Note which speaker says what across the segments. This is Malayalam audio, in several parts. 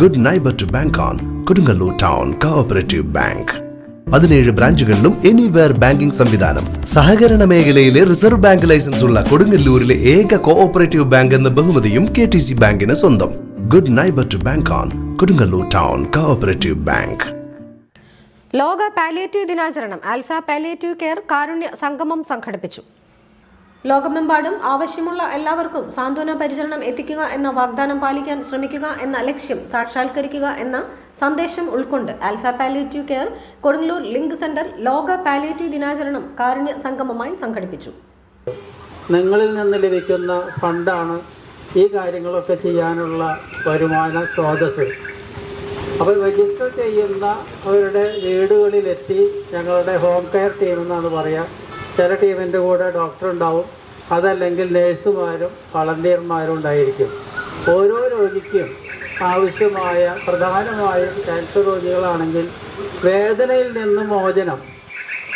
Speaker 1: Good neighbour to bank on Kodungallur town cooperative bank പതിനേഴ് ബ്രാഞ്ചുകളിലും എനിവെയർ ബാങ്കിംഗ് സംവിധാനം. സഹകരണ മേഖലയിലെ റിസർവ് ബാങ്ക് ലൈസൻസ് ഉള്ള കൊടുങ്ങല്ലൂരിലെ ഏക കോഓപ്പറേറ്റീവ് ബാങ്ക് എന്ന ബഹുമതിയും കെ ടി സി ബാങ്കിന് സ്വന്തം. Good neighbour to bank on Kodungallur town cooperative bank
Speaker 2: ലോക പാലിയേറ്റീവ് ദിനാചരണം. ആൽഫ പാലിയേറ്റീവ് കെയർ കാരുണ്യ സംഗമം സംഘടിപ്പിച്ചു. ലോകമെമ്പാടും ആവശ്യമുള്ള എല്ലാവർക്കും സാന്ത്വന പരിചരണം എത്തിക്കുക എന്ന വാഗ്ദാനം പാലിക്കാൻ ശ്രമിക്കുക എന്ന ലക്ഷ്യം സാക്ഷാത്കരിക്കുക എന്ന സന്ദേശം ഉൾക്കൊണ്ട് alpha palliative care Kodungallur link centre ലോക പാലിയേറ്റീവ് ദിനാചരണം കാരുണ്യ സംഗമമായി സംഘടിപ്പിച്ചു.
Speaker 3: നിങ്ങളിൽ നിന്ന് ലഭിക്കുന്ന ഫണ്ടാണ് ഈ കാര്യങ്ങളൊക്കെ ചെയ്യാനുള്ള വരുമാന സ്രോതസ് അപ്പോൾ രജിസ്റ്റർ ചെയ്യുന്ന അവരുടെ വീടുകളിലെത്തി ഞങ്ങളുടെ ഹോം കെയർ ടീം എന്നാണ് പറയുക ചില ടീമിന്റെ കൂടെ ഡോക്ടർ ഉണ്ടാവും. അതല്ലെങ്കിൽ നേഴ്സുമാരും വളണ്ടിയർമാരും ഉണ്ടായിരിക്കും. ഓരോ രോഗിക്കും ആവശ്യമായ പ്രധാനമായും ക്യാൻസർ രോഗികളാണെങ്കിൽ വേദനയിൽ നിന്ന് മോചനം.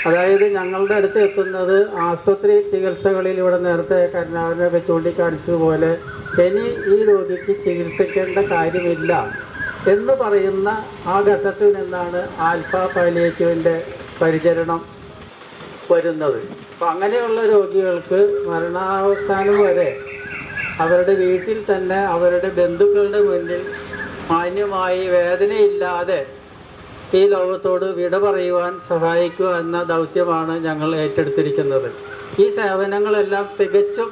Speaker 3: അതായത് ഞങ്ങളുടെ അടുത്ത് എത്തുന്നത് ആസ്പത്രി ചികിത്സകളിൽ ഇവിടെ നേരത്തെ കരുണാകരനൊക്കെ ചൂണ്ടിക്കാണിച്ചതുപോലെ ഇനി ഈ രോഗിക്ക് ചികിത്സിക്കേണ്ട കാര്യമില്ല എന്ന് പറയുന്ന ആ ഘട്ടത്തിൽ നിന്നാണ് ആൽഫ പാലിയേറ്റീവിന്റെ പരിചരണം. വരുന്നത്. അപ്പം അങ്ങനെയുള്ള രോഗികൾക്ക് മരണാവസാനം വരെ അവരുടെ വീട്ടിൽ തന്നെ അവരുടെ ബന്ധുക്കളുടെ മുന്നിൽ മാന്യമായി വേദനയില്ലാതെ ഈ ലോകത്തോട് വിട പറയുവാൻ സഹായിക്കുക എന്ന ദൗത്യമാണ് ഞങ്ങൾ ഏറ്റെടുത്തിരിക്കുന്നത്. ഈ സേവനങ്ങളെല്ലാം തികച്ചും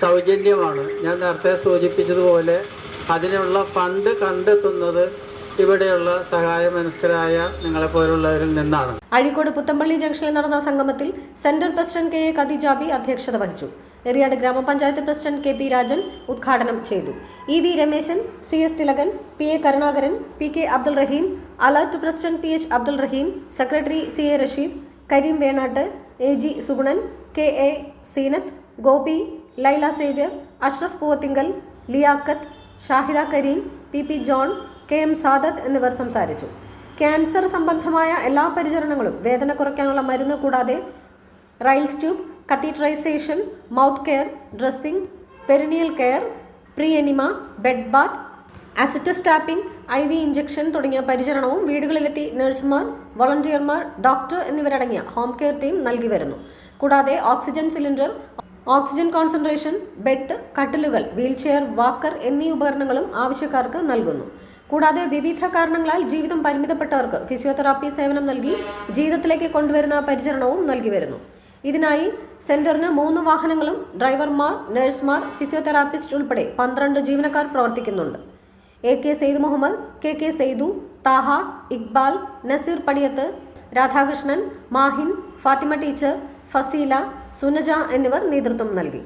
Speaker 3: സൗജന്യമാണ്. ഞാൻ നേരത്തെ സൂചിപ്പിച്ചതുപോലെ അതിനുള്ള ഫണ്ട് കണ്ടെത്തുന്നത് ഇവിടെയുള്ള സഹായ മനസ്കരായ നിങ്ങളെപ്പോലുള്ളവരിൽ നിന്നാണ്.
Speaker 2: അഴീക്കോട് പുത്തമ്പള്ളി ജംഗ്ഷനിൽ നടന്ന സംഗമത്തിൽ centre president K A Khadeejabi അധ്യക്ഷത വഹിച്ചു. എറിയാട് ഗ്രാമപഞ്ചായത്ത് പ്രസിഡന്റ് കെ പി രാജൻ ഉദ്ഘാടനം ചെയ്തു. E V Rameshan C S Thilakan P A Karunakaran P K Abdul Rahim alert president P H Abdul Rahim secretary C A Rasheed Kareem Venatt A G Sugunan K A Seenath Gopi Laila Xavier Ashraf Poovathinkal Liyakkath Shahida Kareem P P John K M Sadath എന്നിവർ സംസാരിച്ചു. ക്യാൻസർ സംബന്ധമായ എല്ലാ പരിചരണങ്ങളും വേദന കുറയ്ക്കാനുള്ള മരുന്ന് കൂടാതെ Ryle's tube catheterisation mouth care dressing perineal care pre enema bed bath ascites tapping I V injection തുടങ്ങിയ പരിചരണവും വീടുകളിലെത്തി നഴ്സുമാർ വോളണ്ടിയർമാർ ഡോക്ടർ എന്നിവരടങ്ങിയ ഹോം കെയർ ടീം നൽകി വരുന്നു. കൂടാതെ oxygen cylinder oxygen concentration bed കട്ടിലുകൾ wheelchair walker എന്നീ ഉപകരണങ്ങളും ആവശ്യക്കാർക്ക് നൽകുന്നു. കൂടാതെ വിവിധ കാരണങ്ങളാൽ ജീവിതം പരിമിതപ്പെട്ടവർക്ക് ഫിസിയോതെറാപ്പി സേവനം നൽകി ജീവിതത്തിലേക്ക് കൊണ്ടുവരുന്ന പരിചരണവും നൽകി വരുന്നു. ഇതിനായി സെന്ററിന് മൂന്ന് വാഹനങ്ങളും ഡ്രൈവർമാർ നഴ്സുമാർ ഫിസിയോതെറാപ്പിസ്റ്റ് ഉൾപ്പെടെ പന്ത്രണ്ട് ജീവനക്കാർ പ്രവർത്തിക്കുന്നുണ്ട്. A K Syed Muhammad K K Seydu Thaha Iqbal Naseer Padiyath Radhakrishnan Mahin Fathima teacher Faseela Sunaja എന്നിവർ നേതൃത്വം നൽകി.